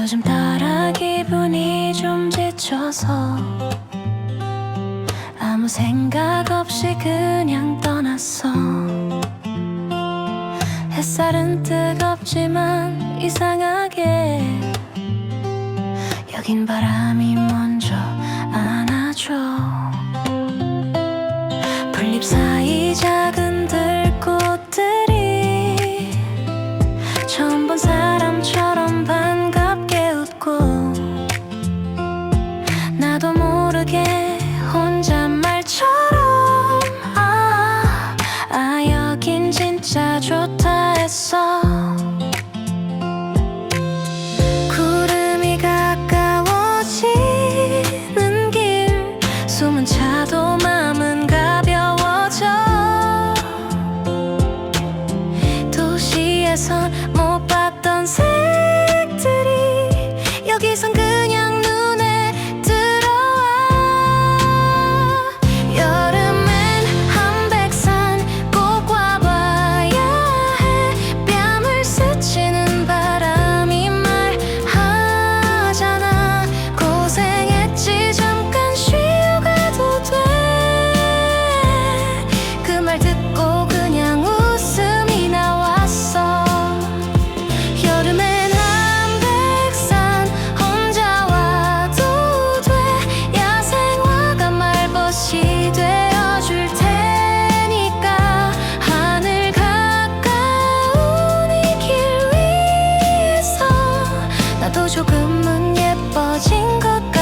요즘 따라 기분이 좀 지쳐서 아무 생각 없이 그냥 떠났어. 햇살은 뜨겁지만 이상하게 여긴 바람이 먼저 안아줘. 풀잎 사이 작은 들꽃들이 처음 본 사람 숨은 차도 마음은 가벼워져. 도시에선 못 봤던 색들이 여기선 그 너만 예뻐진 것 같아.